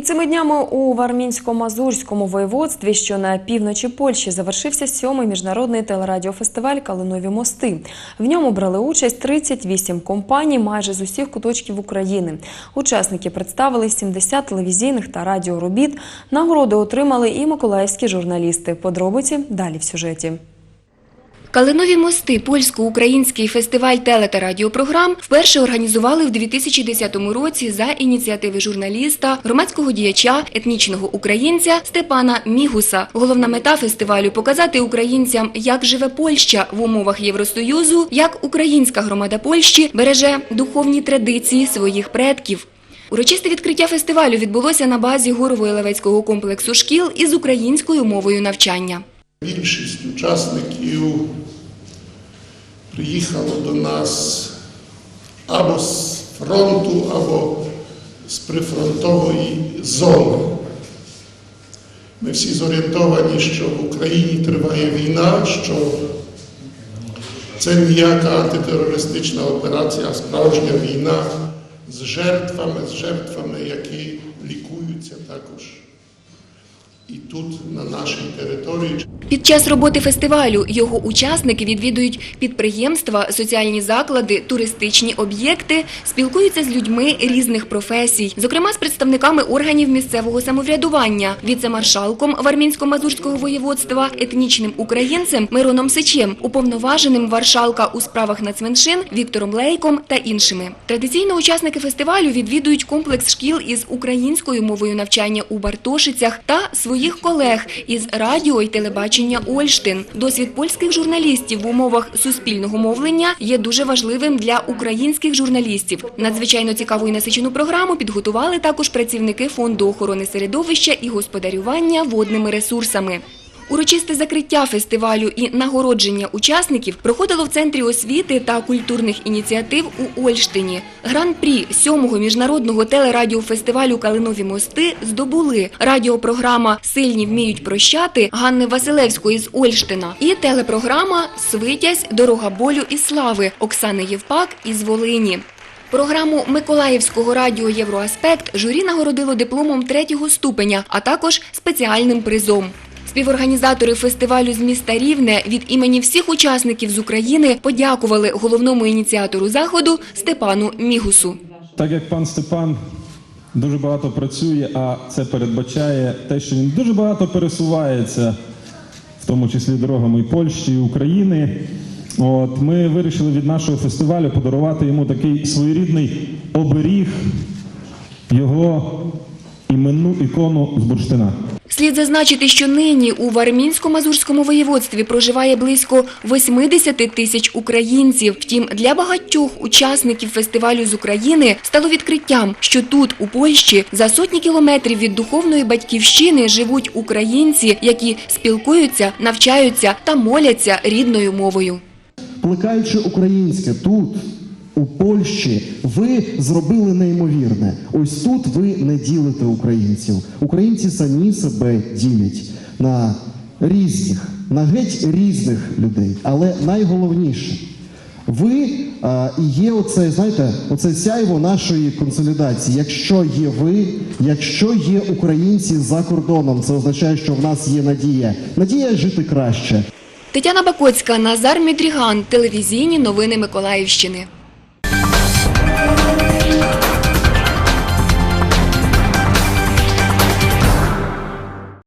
Цими днями у Вармінсько-Мазурському воєводстві, що на півночі Польщі, завершився сьомий міжнародний телерадіофестиваль Калинові мости. В ньому брали участь 38 компаній майже з усіх куточків України. Учасники представили 70 телевізійних та радіоробіт. Нагороди отримали і миколаївські журналісти. Подробиці далі в сюжеті. Калинові мости польсько-український фестиваль теле та радіопрограм вперше організували в 2010 році за ініціативи журналіста, громадського діяча, етнічного українця Степана Мігуса. Головна мета фестивалю показати українцям, як живе Польща в умовах Євросоюзу, як українська громада Польщі береже духовні традиції своїх предків. Урочисте відкриття фестивалю відбулося на базі Горово-Єлевецького комплексу шкіл із українською мовою навчання. Більшість учасників приїхало до нас або з фронту, або з прифронтової зони. Ми всі зорієнтовані, що в Україні триває війна, що це ніяка антитерористична операція, а справжня війна з жертвами, з жертвами, які лікуються також і тут, на нашій території. Під час роботи фестивалю його учасники відвідують підприємства, соціальні заклади, туристичні об'єкти, спілкуються з людьми різних професій, зокрема з представниками органів місцевого самоврядування, віце-маршалком Вармінсько-Мазурського воєводства, етнічним українцем Мироном Сичем, уповноваженим Варшалка у справах нацменшин Віктором Лейком та іншими. Традиційно учасники фестивалю відвідують комплекс шкіл із українською мовою навчання у Бартошицях та своїх колег із радіо і телебачення Ольштин. Досвід польських журналістів в умовах суспільного мовлення є дуже важливим для українських журналістів. Надзвичайно цікаву і насичену програму підготували також працівники фонду охорони середовища і господарювання водними ресурсами. Урочисте закриття фестивалю і нагородження учасників проходило в центрі освіти та культурних ініціатив у Ольштині. Гран-прі сьомого міжнародного телерадіофестивалю Калинові мости здобули радіопрограма Сильні вміють прощати Ганни Василевської з Ольштина і телепрограма Свитязь Дорога болю і слави Оксани Євпак із Волині. Програму Миколаївського радіо Євроаспект журі нагородило дипломом третього ступеня, а також спеціальним призом. Співорганізатори фестивалю з міста Рівне від імені всіх учасників з України подякували головному ініціатору заходу Степану Мігусу. Так як пан Степан дуже багато працює, а це передбачає те, що він дуже багато пересувається, в тому числі дорогами і Польщі, і України. От ми вирішили від нашого фестивалю подарувати йому такий своєрідний оберіг, його іменну ікону з бурштина. Слід зазначити, що нині у Вармінсько-Мазурському воєводстві проживає близько 80 тисяч українців. Втім, для багатьох учасників фестивалю з України стало відкриттям, що тут, у Польщі, за сотні кілометрів від духовної батьківщини живуть українці, які спілкуються, навчаються та моляться рідною мовою. плекаючи українське тут, у Польщі, ви зробили неймовірне. Ось тут ви не ділите українців. Українці самі себе ділять на різних, на геть різних людей. Але найголовніше, ви а, і є оце, знаєте, оце сяйво нашої консолідації. Якщо є ви, якщо є українці за кордоном, це означає, що в нас є надія. Надія жити краще. Тетяна Бакоцька, Назар Мідріган, телевізійні новини Миколаївщини. Thank you.